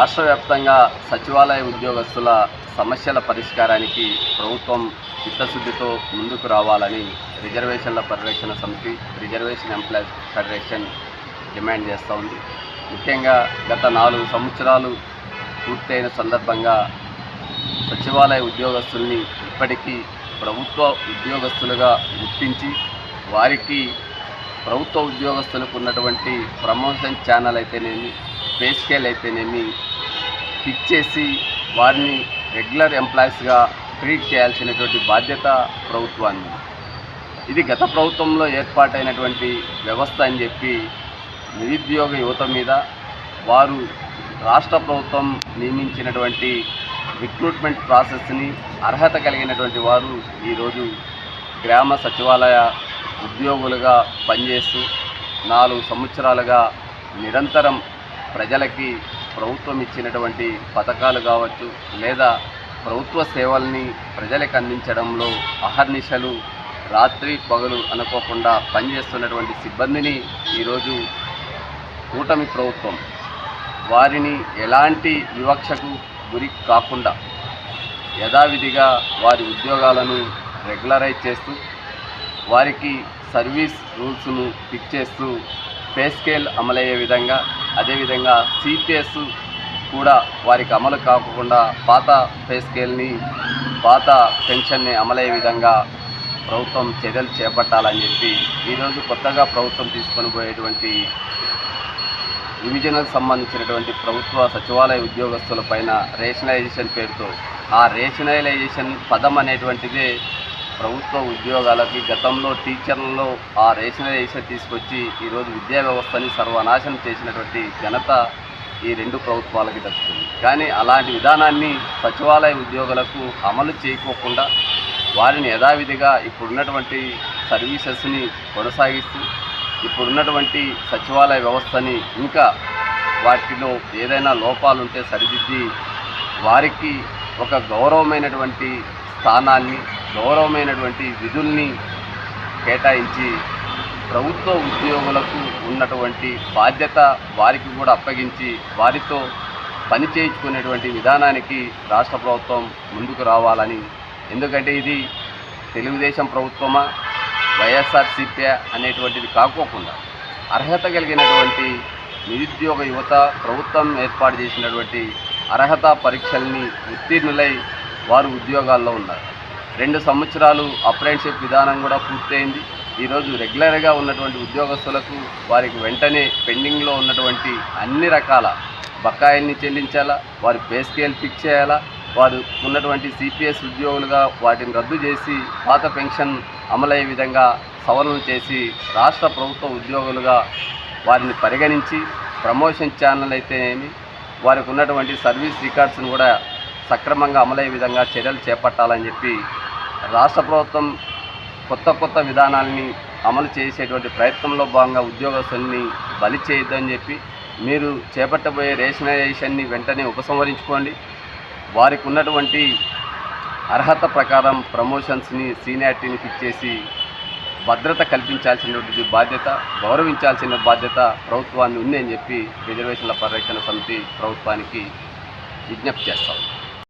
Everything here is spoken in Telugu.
రాష్ట్ర వ్యాప్తంగా సచివాలయ ఉద్యోగస్తుల సమస్యల పరిష్కారానికి ప్రభుత్వం చిత్తశుద్ధితో ముందుకు రావాలని రిజర్వేషన్ల పరిరక్షణ సమితి రిజర్వేషన్ ఎంప్లాయీస్ ఫెడరేషన్ డిమాండ్ చేస్తూ ఉంది. ముఖ్యంగా గత నాలుగు సంవత్సరాలు పూర్తయిన సందర్భంగా సచివాలయ ఉద్యోగస్తుల్ని ఇప్పటికీ ప్రభుత్వ ఉద్యోగస్తులుగా గుర్తించి వారికి ప్రభుత్వ ఉద్యోగస్తులకు ఉన్నటువంటి ప్రమోషన్ ఛానల్ అయితేనేమి పే స్కేల్ అయితేనేమి ఫిక్స్ చేసి వారిని రెగ్యులర్ ఎంప్లాయీస్గా ట్రీట్ చేయాల్సినటువంటి బాధ్యత ప్రభుత్వాన్ని. ఇది గత ప్రభుత్వంలో ఏర్పాటైనటువంటి వ్యవస్థ అని చెప్పి నిరుద్యోగ యువత మీద వారు రాష్ట్ర ప్రభుత్వం నియమించినటువంటి రిక్రూట్మెంట్ ప్రాసెస్ని అర్హత కలిగినటువంటి వారు ఈరోజు గ్రామ సచివాలయ ఉద్యోగులుగా పనిచేస్తూ నాలుగు సంవత్సరాలుగా నిరంతరం ప్రజలకి ప్రభుత్వం ఇచ్చినటువంటి పథకాలు కావచ్చు లేదా ప్రభుత్వ సేవల్ని ప్రజలకు అందించడంలో అహర్నిశలు రాత్రి పగలు అనుకోకుండా పనిచేస్తున్నటువంటి సిబ్బందిని ఈరోజు కూటమి ప్రభుత్వం వారిని ఎలాంటి వివక్షకు గురి కాకుండా యథావిధిగా వారి ఉద్యోగాలను రెగ్యులరైజ్ చేస్తూ వారికి సర్వీస్ రూల్స్ను ఫిక్స్ చేస్తూ పే స్కేల్ అమలయ్యే విధంగా అదేవిధంగా సిపిఎస్ కూడా వారికి అమలు కాకుండా పాత పే స్కేల్ని పాత పెన్షన్ని అమలయ్యే విధంగా ప్రభుత్వం చర్యలు చేపట్టాలని చెప్పి ఈరోజు కొత్తగా ప్రభుత్వం తీసుకొని పోయేటువంటి విభజనకు సంబంధించినటువంటి ప్రభుత్వ సచివాలయ ఉద్యోగస్తుల పైన రేషనలైజేషన్ పేరుతో. ఆ రేషనలైజేషన్ పదం అనేటువంటిదే ప్రభుత్వ ఉద్యోగాలకి గతంలో టీచర్లలో ఆ రేషనలైజేషన్ తీసుకొచ్చి ఈరోజు విద్యా వ్యవస్థని సర్వనాశనం చేసినటువంటి ఘనత ఈ రెండు ప్రభుత్వాలకి దక్కుతుంది. కానీ అలాంటి విధానాన్ని సచివాలయ ఉద్యోగులకు అమలు చేయకోకుండా వారిని యథావిధిగా ఇప్పుడున్నటువంటి సర్వీసెస్ని కొనసాగిస్తూ ఇప్పుడున్నటువంటి సచివాలయ వ్యవస్థని ఇంకా వాటిలో ఏదైనా లోపాలు ఉంటే సరిదిద్ది వారికి ఒక గౌరవమైనటువంటి స్థానాన్ని గౌరవమైనటువంటి విధుల్ని కేటాయించి ప్రభుత్వ ఉద్యోగులకు ఉన్నటువంటి బాధ్యత వారికి కూడా అప్పగించి వారితో పని చేయించుకునేటువంటి విధానానికి రాష్ట్ర ప్రభుత్వం ముందుకు రావాలని. ఎందుకంటే ఇది తెలుగుదేశం ప్రభుత్వమా వైఎస్ఆర్సీపీ అనేటువంటిది కాకోకుండా అర్హత కలిగినటువంటి నిరుద్యోగ యువత ప్రభుత్వం ఏర్పాటు చేసినటువంటి అర్హత పరీక్షల్ని ఉత్తీర్ణులై వారు ఉద్యోగాల్లో ఉన్నారు. రెండు సంవత్సరాలు అప్రెంటిషిప్ విధానం కూడా పూర్తయింది. ఈరోజు రెగ్యులర్గా ఉన్నటువంటి ఉద్యోగస్తులకు వారికి వెంటనే పెండింగ్లో ఉన్నటువంటి అన్ని రకాల బకాయిల్ని చెల్లించాలా వారి పే స్కేల్ ఫిక్స్ చేయాలా వారు ఉన్నటువంటి సిపిఎస్ ఉద్యోగులుగా వాటిని రద్దు చేసి పాత పెన్షన్ అమలయ్యే విధంగా సవరణలు చేసి రాష్ట్ర ప్రభుత్వ ఉద్యోగులుగా వారిని పరిగణించి ప్రమోషన్ ఛానల్ అయితేనేమి వారికి ఉన్నటువంటి సర్వీస్ రికార్డ్స్ను కూడా సక్రమంగా అమలయ్యే విధంగా చర్యలు చేపట్టాలని చెప్పి రాష్ట్ర ప్రభుత్వం కొత్త కొత్త విధానాలని అమలు చేసేటువంటి ప్రయత్నంలో భాగంగా ఉద్యోగస్తుల్ని బలి చేయొద్దని చెప్పి మీరు చేపట్టబోయే రేషనలైజేషన్ని వెంటనే ఉపసంహరించుకోండి. వారికి ఉన్నటువంటి అర్హత ప్రకారం ప్రమోషన్స్ని సీనియారిటీని ఫిక్స్ చేసి భద్రత కల్పించాల్సినటువంటి బాధ్యత గౌరవించాల్సిన బాధ్యత ప్రభుత్వాన్ని ఉందని చెప్పి రిజర్వేషన్ల పరిరక్షణ సమితి ప్రభుత్వానికి విజ్ఞప్తి చేస్తాం